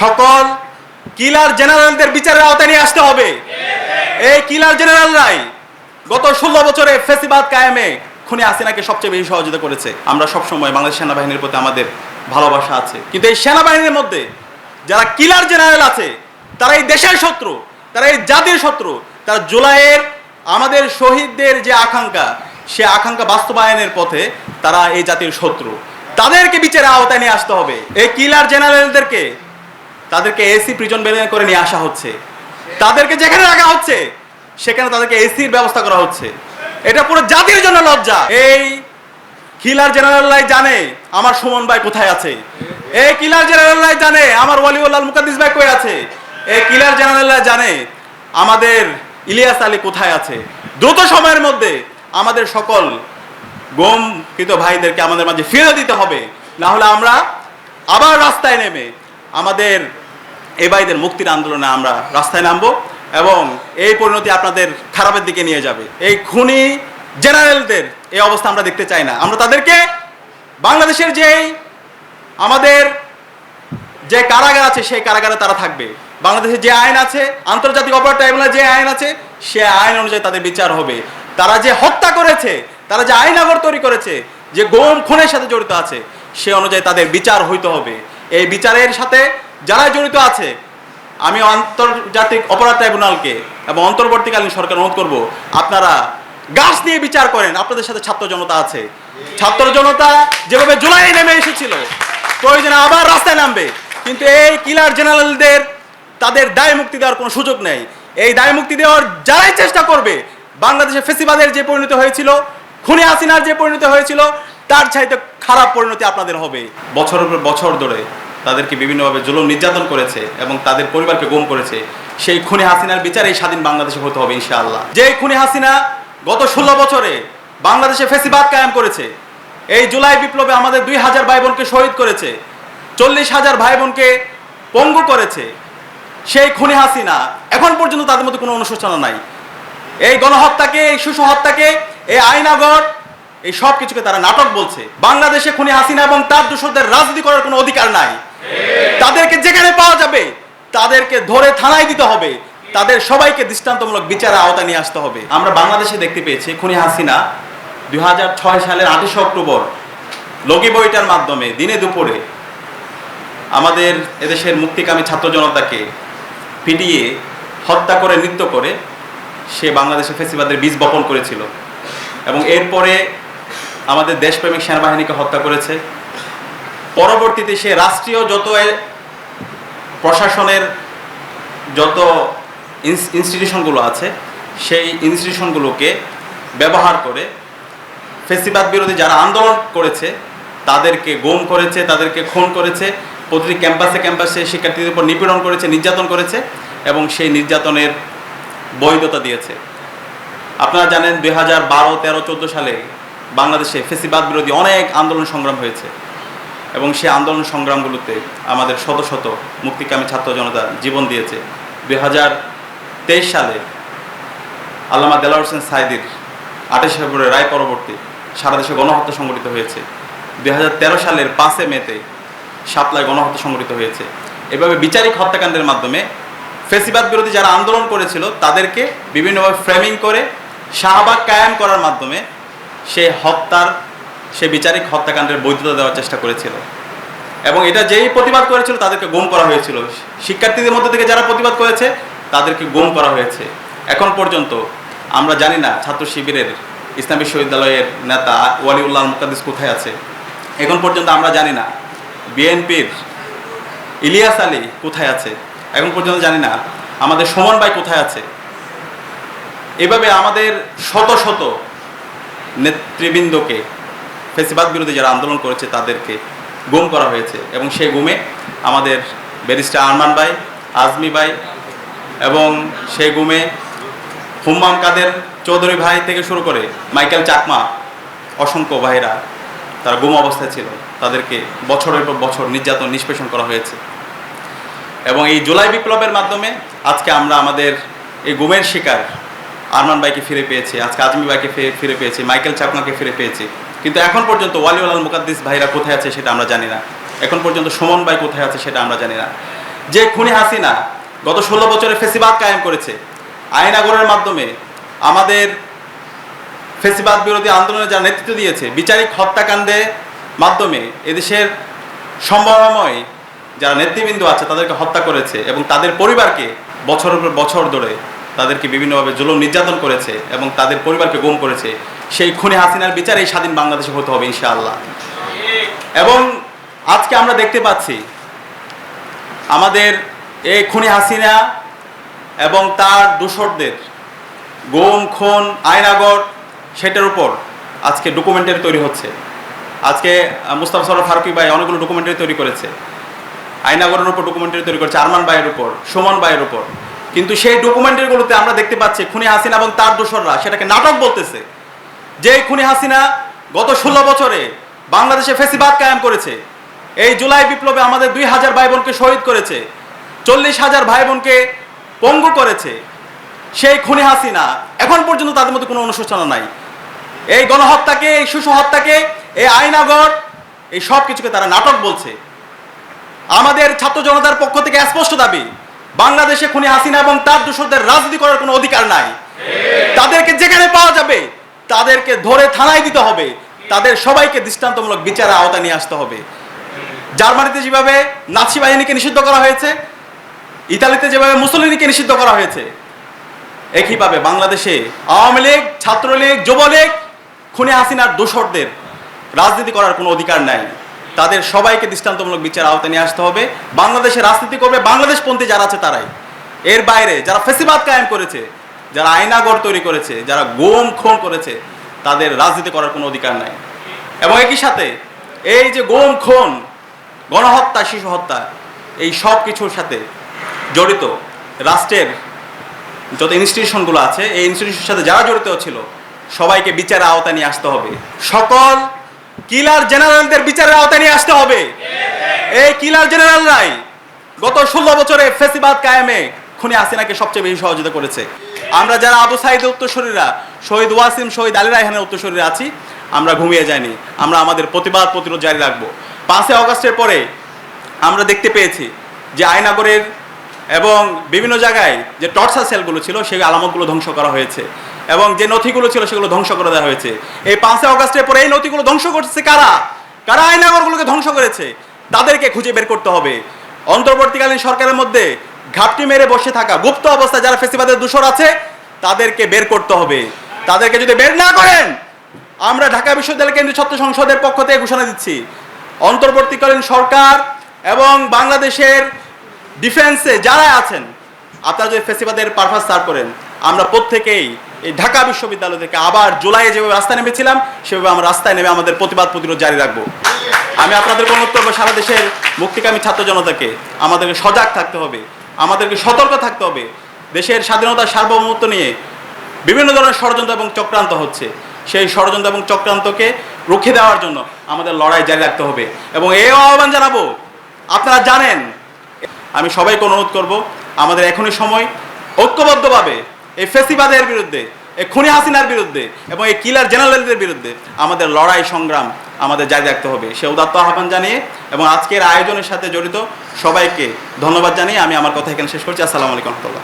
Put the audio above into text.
সকল কিলার জেনারেলদের বিচারের আওতায় নিয়ে আসতে হবে। এই কিলার জেনারেলরাই গত ষোলো বছরে ফেসিবাদ কায়েমে খুনি হাসিনাকে সবচেয়ে বেশি সহযোগিতা করেছে। আমরা সবসময় বাংলাদেশ সেনাবাহিনীর প্রতি আমাদের ভালোবাসা আছে। কিন্তু এই সেনাবাহিনীর মধ্যে যারা কিলার জেনারেল আছে, তারা এই দেশের শত্রু, তারা এই জাতির শত্রু, তারা জুলাইয়ের আমাদের শহীদদের যে আকাঙ্ক্ষা, সে আকাঙ্ক্ষা বাস্তবায়নের পথে তারা এই জাতির শত্রু। তাদেরকে বিচারের আওতায় নিয়ে আসতে হবে। এই কিলার জেনারেলদেরকে তাদেরকে এসি প্রিজন বের করে নিয়ে আসা হচ্ছে। তাদেরকে যেখানে রাখা হচ্ছে, সেখানে তাদেরকে এসির ব্যবস্থা করা হচ্ছে। এটা পুরো জাতির জন্য লজ্জা। এই কিলার জেনারেলরাই জানে আমার সুমন ভাই কোথায় আছে। এই কিলার জেনারেলরাই জানে আমার ওয়ালিউল্লাহ মুকাদ্দিস ভাই কই আছে। এই কিলার জেনারেলরা জানে আমাদের ইলিয়াস আলী কোথায় আছে। দ্রুত সময়ের মধ্যে আমাদের সকল গম কৃত ভাইদেরকে আমাদের মাঝে ফিরে দিতে হবে। না হলে আমরা আবার রাস্তায় নেমে আমাদের এই ভাইদের মুক্তির আন্দোলনে আমরা রাস্তায় নামবো এবং এই পরিণতি আপনাদের খারাপের দিকে নিয়ে যাবে। এই খুনি জেনারেলদের এই অবস্থা আমরা দেখতে চাই না। আমরা তাদেরকে বাংলাদেশের যেই আমাদের যে কারাগার আছে, সেই কারাগারে তারা থাকবে। বাংলাদেশে যে আইন আছে, আন্তর্জাতিক অপরাধ ট্রাইব্যুনাল যে আইন আছে, সে আইন অনুযায়ী তাদের বিচার হবে। তারা যে হত্যা করেছে, তারা যে আইনাগর তৈরি করেছে, যে গোম খুনের সাথে জড়িত আছে, সে অনুযায়ী তাদের বিচার হইতে হবে। এই বিচারের সাথে যারা জড়িত আছে, আমি আন্তর্জাতিক অপরাধ ট্রাইব্যুনালকে এবং অন্তর্বর্তীকালীন সরকার অনুরোধ করব, আপনারা গাছ নিয়ে বিচার করেন, আপনাদের সাথে ছাত্র জনতা আছে। ছাত্র জনতা যেভাবে জুলাই নেমে এসেছিল, প্রয়োজনে আবার রাস্তায় নামবে, কিন্তু এই কিলার জেনারেলদের, তাদের দায় মুক্তি দেওয়ার কোনো সুযোগ নেই। এই দায় মুক্তি দেওয়ার যারাই চেষ্টা করবে, বাংলাদেশে ফেসিবাদের যে পরিণতি হয়েছিল, খুনি হাসিনার যে পরিণতি হয়েছিল, তার চাইতে খারাপ পরিণতি আপনাদের হবে। বছরের পর বছর ধরে তাদেরকে বিভিন্নভাবে জুলুম, নির্যাতন করেছে এবং তাদের পরিবারকে গুম করেছে। সেই খুনি হাসিনার বিচার এই স্বাধীন বাংলাদেশে হতে হবে ইনশাআল্লাহ। যে খুনি হাসিনা গত ষোলো বছরে বাংলাদেশে ফেসিবাদ কায়েম করেছে, এই জুলাই বিপ্লবে আমাদের দুই হাজার ভাই বোনকে শহীদ করেছে, চল্লিশ হাজার ভাই বোনকে পঙ্গু করেছে, সেই খুনি হাসিনা এখন পর্যন্ত তাদের মধ্যে কোনো অনুশোচনা নাই। এই গণহত্যাকে, এই শিশু হত্যাকে, এই আইনাগর এই সব কিছুকে তারা নাটক বলছে। বাংলাদেশে খুনি হাসিনা এবং তার দোষরদের রাজনীতি করার কোনো অধিকার নাই। তাদেরকে যেখানে পাওয়া যাবে, তাদেরকে ধরে থানায় দিতে হবে। তাদের সবাইকে দৃষ্টান্তমূলক বিচারের আওতায় নিয়ে আসতে হবে। আমরা বাংলাদেশে দেখতে পেয়েছি, খুনি হাসিনা দু হাজার ছয় সালের আঠাশে অক্টোবর লগি বইটার মাধ্যমে দিনে দুপুরে আমাদের এদেশের মুক্তিকামী ছাত্র জনতাকে পিটিয়ে হত্যা করে, নৃত্য করে সে বাংলাদেশে ফেসিবাদের বীজ বপন করেছিল। এবং এরপরে আমাদের দেশপ্রেমিক সেনাবাহিনীকে হত্যা করেছে। পরবর্তীতে সে রাষ্ট্রীয় যত প্রশাসনের যত ইনস- ইনস্টিটিউশনগুলো আছে, সেই ইনস্টিটিউশনগুলোকে ব্যবহার করে ফেসিবাদ বিরোধী যারা আন্দোলন করেছে, তাদেরকে গুম করেছে, তাদেরকে খুন করেছে, প্রতিটি ক্যাম্পাসে ক্যাম্পাসে শিক্ষার্থীদের উপর নিপীড়ন করেছে, নির্যাতন করেছে এবং সেই নির্যাতনের বৈধতা দিয়েছে। আপনারা জানেন দুই হাজার বারো, তেরো, চোদ্দ সালে বাংলাদেশে ফেসিবাদ বিরোধী অনেক আন্দোলন সংগ্রাম হয়েছে। এবং সেই আন্দোলন সংগ্রামগুলোতে আমাদের শত শত মুক্তিকামী ছাত্র জনতা জীবন দিয়েছে। দুই হাজার তেইশ সালে আল্লামা দেলাওয়ার হোসেন সাইদির আঠাশে ফেব্রুয়ারি রায় পরবর্তী সারা দেশে গণহত্যা সংগঠিত হয়েছে। দুই হাজার তেরো সালের পাঁচে মেতে সাপলায় গণহত্যা সংগঠিত হয়েছে। এভাবে বিচারিক হত্যাকাণ্ডের মাধ্যমে ফেসিবাদ বিরোধী যারা আন্দোলন করেছিল, তাদেরকে বিভিন্নভাবে ফ্রেমিং করে শাহবাগ কায়েম করার মাধ্যমে সে হত্যার সে বিচারিক হত্যাকাণ্ডের বৈধতা দেওয়ার চেষ্টা করেছিল। এবং এটা যেই প্রতিবাদ করেছিল, তাদেরকে গুম করা হয়েছিল। শিক্ষার্থীদের মধ্যে থেকে যারা প্রতিবাদ করেছে, তাদেরকে গুম করা হয়েছে। এখন পর্যন্ত আমরা জানি না ছাত্র শিবিরের ইসলাম বিশ্ববিদ্যালয়ের নেতা ওয়ালিউল্লাহ মুকাদ্দিস কোথায় আছে। এখন পর্যন্ত আমরা জানি না বিএনপির ইলিয়াস আলী কোথায় আছে। এখন পর্যন্ত জানি না আমাদের সুমন ভাই কোথায় আছে। এভাবে আমাদের শত শত নেতৃবৃন্দকে ফেসিবাদ বিরোধী যারা আন্দোলন করেছে তাদেরকে গুম করা হয়েছে এবং সেই গুমে আমাদের ব্যারিস্টার আরমান ভাই, আজমি ভাই এবং সেই গুমে হুম্মাম কাদের চৌধুরী ভাই থেকে শুরু করে মাইকেল চাকমা, অসংখ্য ভাইরা তারা গুম অবস্থায় ছিল। তাদেরকে বছরের পর বছর নির্যাতন, নিষ্পেষণ করা হয়েছে। এবং এই জুলাই বিপ্লবের মাধ্যমে আজকে আমরা আমাদের এই গুমের শিকার আরমান ভাইকে ফিরে পেয়েছি, আজকে আজমি ভাইকে ফিরে- ফিরে পেয়েছি, মাইকেল চাকমাকে ফিরে পেয়েছি। কিন্তু এখন পর্যন্ত ওয়ালিউল মুকাদ্দিস ভাইরা কোথায় আছে সেটা আমরা জানি না। এখন পর্যন্ত সুমন ভাই কোথায় আছে সেটা আমরা জানি না। যে খুনি হাসিনা গত ষোলো বছরে ফেসিবাদ কায়েম করেছে আইনাগরের মাধ্যমে আমাদের ফেসিবাদ বিরোধী আন্দোলনে যারা নেতৃত্ব দিয়েছে, বিচারিক হত্যাকাণ্ডে মাধ্যমে এদেশের সম্ভাবনাময় যারা নেতৃবৃন্দ আছে তাদেরকে হত্যা করেছে এবং তাদের পরিবারকে বছরের পর বছর ধরে তাদেরকে বিভিন্নভাবে জুলুম নির্যাতন করেছে এবং তাদের পরিবারকে গুম করেছে। সেই খুনি হাসিনার বিচার এই স্বাধীন বাংলাদেশে হতে হবে, ইনশাআল্লাহ। এবং আজকে আমরা দেখতে পাচ্ছি, আমাদের এই খুনি হাসিনা এবং তার দূষরদের গোম, খুন আয়নাগর সেটার উপর আজকে ডকুমেন্টারি তৈরি হচ্ছে। আজকে মুস্তাফা সরফ ফারুকি ভাই অনেকগুলো ডকুমেন্টারি তৈরি করেছে। আয়নাগরের উপর ডকুমেন্টারি তৈরি করেছে, আরমান ভাইয়ের উপর, সুমন ভাইয়ের উপর। কিন্তু সেই ডকুমেন্টারিগুলোতে আমরা দেখতে পাচ্ছি, খুনি হাসিনা এবং তার দোসররা সেটাকে নাটক বলতেছে। যে খুনি হাসিনা গত ষোলো বছরে বাংলাদেশে ফেসিবাদ কায়েম করেছে, এই জুলাই বিপ্লবে আমাদের দুই হাজার ভাই বোনকে শহীদ করেছে, চল্লিশ হাজার ভাই বোনকে পঙ্গু করেছে, সেই খুনি হাসিনা এখন পর্যন্ত তাদের মধ্যে কোনো অনুশোচনা নাই। এই গণহত্যাকে, এই শিশু হত্যাকে এই আইনাগর এই সব কিছুকে তারা নাটক বলছে। আমাদের ছাত্র জনতার পক্ষ থেকে স্পষ্ট দাবি, বাংলাদেশে খুনি হাসিনা এবং তার দূষরদের রাজনীতি করার কোনো অধিকার নাই। তাদেরকে যেখানে পাওয়া যাবে তাদেরকে ধরে থানায় দিতে হবে। তাদের সবাইকে দৃষ্টান্তমূলক বিচারের আওতায় নিয়ে আসতে হবে। জার্মানিতে যেভাবে নাৎসি বাহিনীকে নিষিদ্ধ করা হয়েছে, ইতালিতে যেভাবে মুসলিনীকে নিষিদ্ধ করা হয়েছে, একইভাবে বাংলাদেশে আওয়ামী লীগ, ছাত্রলীগ, যুবলীগ, খুনে হাসিনার দোসরদের রাজনীতি করার কোনো অধিকার নাই। তাদের সবাইকে দৃষ্টান্তমূলক বিচার আওতায় নিয়ে আসতে হবে। বাংলাদেশে রাজনীতি করবে বাংলাদেশপন্থী যারা আছে তারাই। এর বাইরে যারা ফেসিবাদ কায়েম করেছে যারা আইনাগর তৈরি করেছে, যারা গোম খুন করেছে, তাদের রাজনীতি করার কোনো অধিকার নাই। এবং একই সাথে এই যে গোম খুন গণহত্যা, শিশু হত্যা, এই সব কিছুর সাথে জড়িত রাষ্ট্রের যত ইনস্টিটিউশনগুলো আছে, এই ইনস্টিটিউশনের সাথে যারা জড়িত ছিল, সবাইকে বিচারের আওতায় নিয়ে আসতে হবে। সকল কিলার জেনারেলদের বিচারের আওতায় নিয়ে আসতে হবে। এই কিলার জেনারেলরাই গত ষোলো বছরে ফেসিবাদ কায়েমে খুনি হাসিনাকে সবচেয়ে বেশি সহযোগিতা করেছে। আমরা যারা আবু সাইদের উত্তরসূরিরা, শহীদ ওয়াসিম, শহীদ আলী রায়হানের উত্তরসূরিরা আছি, আমরা ঘুমিয়ে যাইনি। আমরা আমাদের প্রতিবাদ প্রতিরোধ জারি রাখব। পাঁচই অগস্টের পরে আমরা দেখতে পেয়েছি যে আয়নাগরের এবং বিভিন্ন জায়গায় যে টর্চার সেলগুলো ছিল, সেই আলামতগুলো ধ্বংস করা হয়েছে এবং যে নথিগুলো ছিল, সেগুলো ধ্বংস করে দেওয়া হয়েছে। এই পাঁচই অগস্টের পরে এই নথিগুলো ধ্বংস করছে কারা? কারা আয়নাগরগুলোকে ধ্বংস করেছে? তাদেরকে খুঁজে বের করতে হবে। অন্তর্বর্তীকালীন সরকারের মধ্যে ঘাপটি মেরে বসে থাকা গুপ্ত অবস্থায় যারা ফেসিবাদের দূষর আছে, তাদেরকে বের করতে হবে। তাদেরকে যদি বের না করেন, আমরা ঢাকা বিশ্ববিদ্যালয় কেন্দ্রীয় ছাত্র সংসদের পক্ষ থেকে ঘোষণা দিচ্ছি। অন্তর্বর্তীকালীন সরকার এবং বাংলাদেশের ডিফেন্সে যারা আছেন, আপনারা যদি ফেসিবাদের পারপাস সার করেন, আমরা প্রত্যেকেই এই ঢাকা বিশ্ববিদ্যালয় থেকে আবার জুলাইয়ে যেভাবে রাস্তায় নেমেছিলাম, সেভাবে আমরা রাস্তায় নেমে আমাদের প্রতিবাদ প্রতিরোধ জারি রাখব। আমি আপনাদের অনুরোধ সারা দেশের মুক্তিকামী ছাত্র জনতাকে, আমাদেরকে সজাগ থাকতে হবে। আমাদেরকে সতর্ক থাকতে হবে। দেশের স্বাধীনতার সার্বভৌমত্ব নিয়ে বিভিন্ন ধরনের ষড়যন্ত্র এবং চক্রান্ত হচ্ছে। সেই ষড়যন্ত্র এবং চক্রান্তকে রুখে দেওয়ার জন্য আমাদের লড়াই জারি রাখতে হবে। এবং এই আহ্বান জানাব, আপনারা জানেন, আমি সবাইকে অনুরোধ করব, আমাদের এখনই সময় ঐক্যবদ্ধভাবে এই ফেসিবাদের বিরুদ্ধে, এই খুনি হাসিনার বিরুদ্ধে এবং এই কিলার জেনারেলদের বিরুদ্ধে আমাদের লড়াই সংগ্রাম আমাদের জারি রাখতে হবে। সে উদাত্ত আহ্বান জানিয়ে এবং আজকের আয়োজনের সাথে জড়িত সবাইকে ধন্যবাদ জানিয়ে আমি আমার কথা এখানে শেষ করছি। আসসালামু আলাইকুম রহমতুল্লাহ।